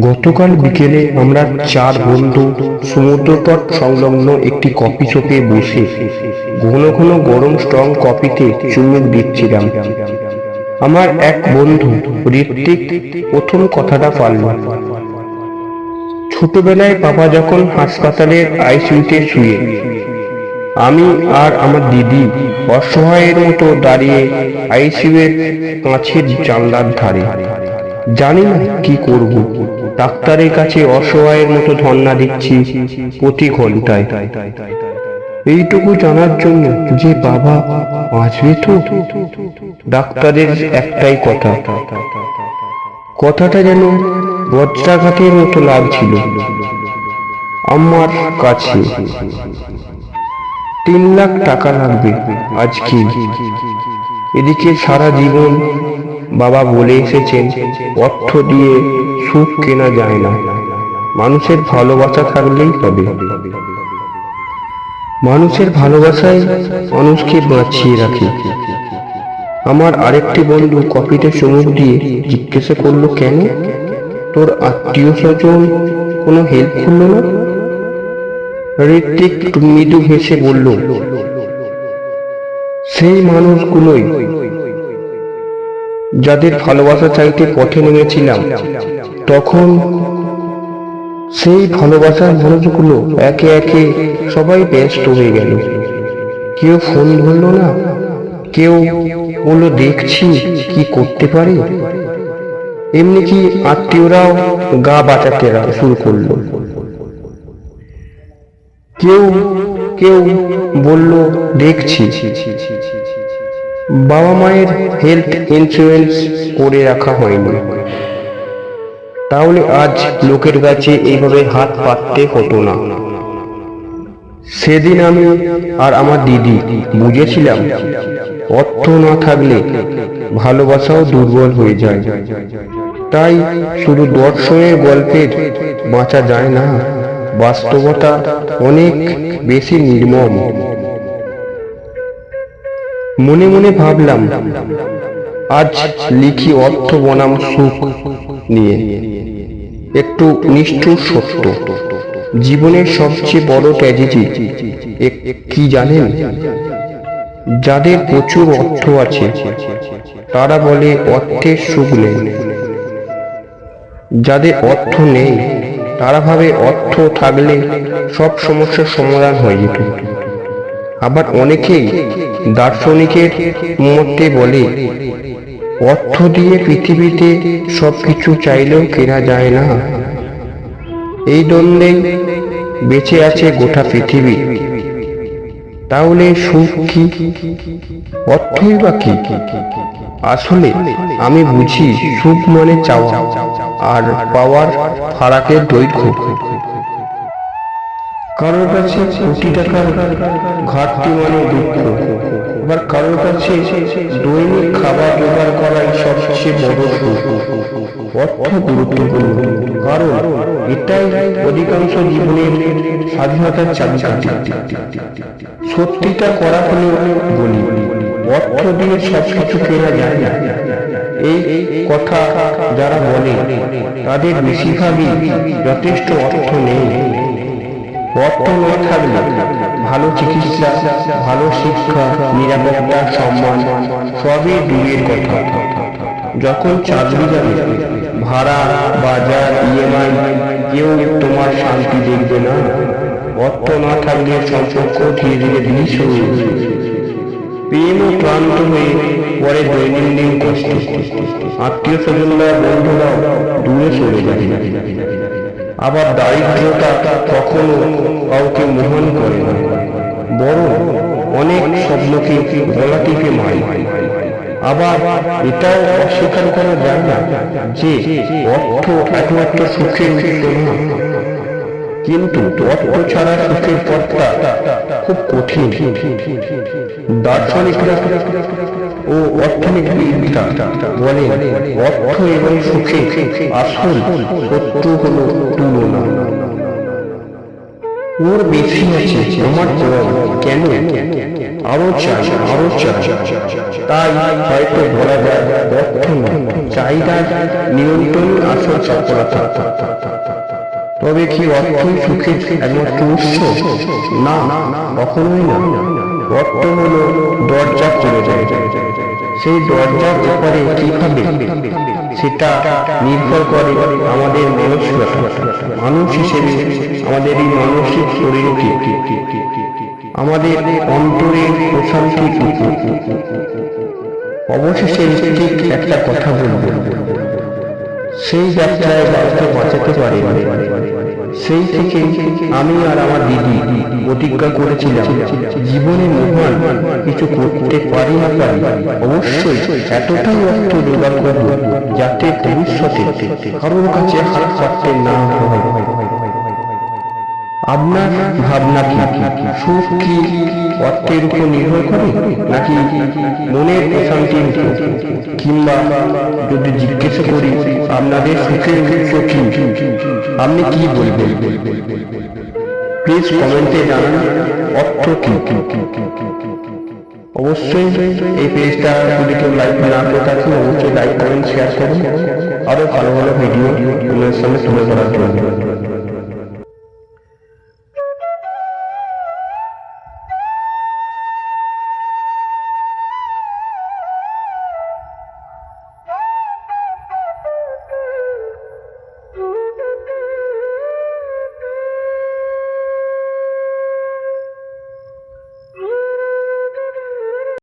গতকাল বিকেলে আমরা চার বন্ধু সমুদ্রতট সংলগ্ন একটি কফি শপে বসে ঘন ঘন গরম স্ট্রং কফিতে চুমুক দিচ্ছিলাম। আমার এক বন্ধু ঋত্বিক প্রথম কথাটা পারল। ছোটবেলায় বাবা যখন হাসপাতালের আইসিইউতে শুয়ে আমি আর আমার দিদি অসহায়ের মতো দাঁড়িয়ে এর কাঁচের জানলার ধারে। জানি না কি করব। ডাক্তারের কাছে অসহায়ের মতো ধর্ণা দিচ্ছি প্রতি ঘন্টায় এইটুকু জানার জন্য যে বাবা বাঁচবে তো? ডাক্তারের একটাই কথা। কথাটা যেন বজ্রাঘাতের মতো লাগছিল। আমার কাছে। তিন লাখ টাকা লাগবে আজকে। এদিকে সারা জীবন বাবা বলে এসেছেন, অর্থ দিয়ে সুখ কেনা যায় না। মানুষের ভালোবাসা থাকলেই হবে। মানুষের ভালোবাসায় মানুষকে বাঁচিয়ে রাখে। আমার আরেকটি বন্ধু কফিতে চুমুক দিয়ে জিজ্ঞাসা করল, কেন? তোর আত্মীয় স্বজন কোনো হেল্প করল না? ঋত্বিক মৃদু হেসে বলল, সেই মানুষগুলোই যাদের ভালোবাসা চাইতে পথে নেমেছিলাম, তখন সেই ভালোবাসার মানুষগুলো একে একে সবাই ব্যস্ত হয়ে গেল। কেউ ফোন ধরলো না, কেউ বলল, দেখছি, কি করতে পারে? এমনি কি আত্মীয়রাও গা বাঁচাতে শুরু করল। কেউ কেউ বলল, দেখছি। বাবা মায়ের হেলথ ইন্স্যুরেন্স করে রাখা হয়নি। তাহলে আজ লোকের কাছে এইভাবে হাত পাততে হতো না। সেদিন আমি আর আমার দিদি বুঝেছিলাম, অর্থ না থাকলে ভালোবাসাও দুর্বল হয়ে যায়। তাই শুধু দর্শনের গল্পের বাঁচা যায় না, বাস্তবতা অনেক বেশি নির্মম। মনে মনে ভাবলাম, আজ লিখি অর্থ বনাম সুখ নিয়ে। একটু নিষ্ঠুর সত্য। জীবনের সবচেয়ে বড় ট্র্যাজেডি কি জানেন? যাদের প্রচুর অর্থ আছে, তারা বলে অর্থের সুখ নেই। যাদের অর্থ নেই, তারা ভাবে অর্থ থাকলে সব সমস্যার সমাধান হয়ে যেত। আবার অনেকেই দার্শনিকের মতে বলে, অর্থ দিয়ে পৃথিবীতে সবকিছু চাইলেও কেনা যায় না। এই দ্বন্দ্বে বেঁচে আছে গোটা পৃথিবী। তাহলে সুখ কি? অর্থই বা কি? আসলে আমি বুঝি সুখ মানে চাওয়া আর পাওয়ার ফারাকের দৈর্ঘ্য। কারোর কাছে কোটি টাকার ঘাটতি মানে দুঃখ। আবার কারোর কাছে দৈনিক খাবার জোগাড় করাই সবচেয়ে বড় সুখ। অর্থ গুরুত্বপূর্ণ। কারণ এটাই অধিকাংশ জীবনের স্বাধীনতার চাবিকাঠি। সত্যিটা করা হলে বলি। অর্থ দিয়ে সবকিছু কেনা যায় না। এই কথা যারা বলে, তাদের বেশিরভাগই যথেষ্ট অর্থ নেই। অর্থ না থাকলে ভালো চিকিৎসা ভালো শিক্ষা নিরাপত্তা সম্মান সবই দূরের কথা। যখন চাকরি যাবে ভাড়া বাজার ইএমআই কেউ তোমার শান্তি দেখবে না। অর্থ না থাকলে সম্পর্ক ধীরে ধীরে জিনিস হয়ে প্রেমও ক্লান্ত হয়ে পরে দৈনন্দিন কষ্ট। আত্মীয় স্বজনরা বন্ধুরাও দূরে চলে যায় আবার দারিদ্রতা কখনো কাউকে মোহন করে না। বরং অনেক স্বপ্নকে গলা টিপে মারে আবার এটাও অস্বীকার করা যায় না যে অর্থ একমাত্র সুখের না কিন্তু অর্থ ছাড়া সুখের পথটা খুব কঠিন। দার্শনিকরা ও অর্থনীতিবিদরা অর্থ এবং সুখে আসল শত্রু হল তুলনা। ওর বেশি আছে আমার কম কেন? আরও আরও তাই হয়তো যায় নিয়ন্ত্রণ আসল সফলতা। তবে কি একমাত্র উৎস? না, কখনোই না। হলো দরজা যায় সেই সেটা নির্ভর করে আমাদের মানসিকতা। মানুষ হিসেবে আমাদের এই মানসিক আমাদের অন্তরের প্রশান্তির উপর অবশেষে ঠিক একটা কথা বলব। সেই যাত্রায় বাঁচাতে পারে সেই থেকে আমি আর আমার দিদি প্রতিজ্ঞা করেছিলাম, জীবনে মহান কিছু করতে পারি না পারি, অবশ্যই এতটাই অর্থ জোগাড় করব যাতে ভবিষ্যতে কারোর কাছে হাত পাততে না হয়। আপনার ভাবনা সুখ কি অর্থের উপর নির্ভর করে? নাকি মনের কিংবা যদি জিজ্ঞেস করি, আপনাদের সুখের উৎস কি? আপনি কি বলবেন? প্লিজ কমেন্টে জানান, অর্থ কি? অবশ্যই এই পেজটা যদি কেউ লাইক না করে থাকেন অবশ্যই লাইক শেয়ার করুন। আরও ভালো ভালো ভিডিও সামনে তুলে ধরার জন্য।